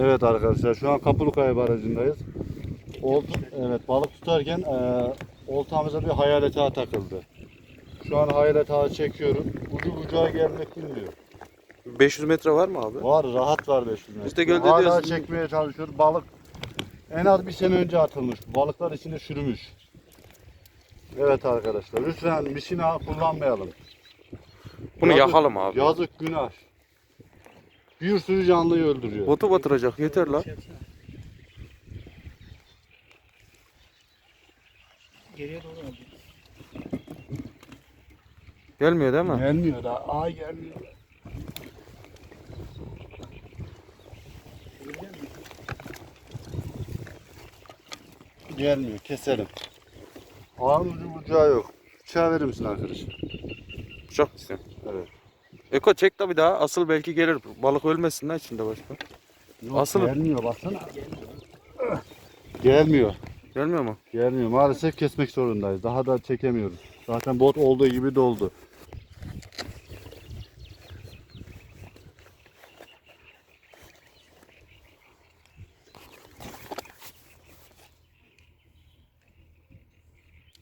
Evet arkadaşlar şu an Kapılıkaya Barajı'ndayız. Olt, evet balık tutarken e, oltamıza bir hayalet ağı takıldı. Şu an hayalet ağı çekiyorum. Ucu bucağa gelmek bilmiyor. 500 metre var mı abi? Var rahat var 500 metre. Biz de gölde Hala diyoruz. çekmeye çalışıyoruz. Balık en az bir sene önce atılmış. Balıklar içinde çürümüş. Evet arkadaşlar lütfen misina kullanmayalım. Bunu yakalım abi. Yazık günah. Bir sürü canlıyı öldürüyor. Botu batıracak yeter la. Geriye doğru. Gelmiyor değil mi? Gelmiyor da. Ay gelmiyor. Gelmiyor. Keselim. Ağın ucu bucağı yok. Bıçağı verir misin arkadaş? Çok istiyorum. Evet. Eko çek de bir daha. Asıl belki gelir. Balık ölmesin lan içinde başka. Yok, Asıl- Gelmiyor baksana. Gelmiyor. Gelmiyor mu? Gelmiyor. Maalesef kesmek zorundayız. Daha da çekemiyoruz. Zaten bot olduğu gibi doldu.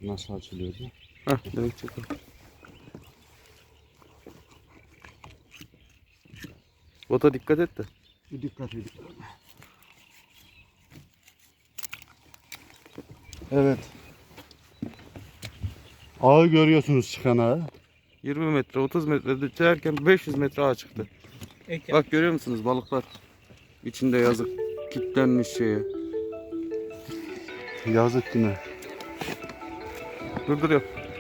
Nasıl açılıyordu? Heh direkt çek. Bota dikkat et de. Bir dikkat edin. Evet. Ağı görüyorsunuz çıkan ağı. 20 metre 30 metre derken 500 metre ağa çıktı. Ek Bak görüyor musunuz balıklar? İçinde yazık kilitlenmiş şeye. Yazık yine. Durduruyor.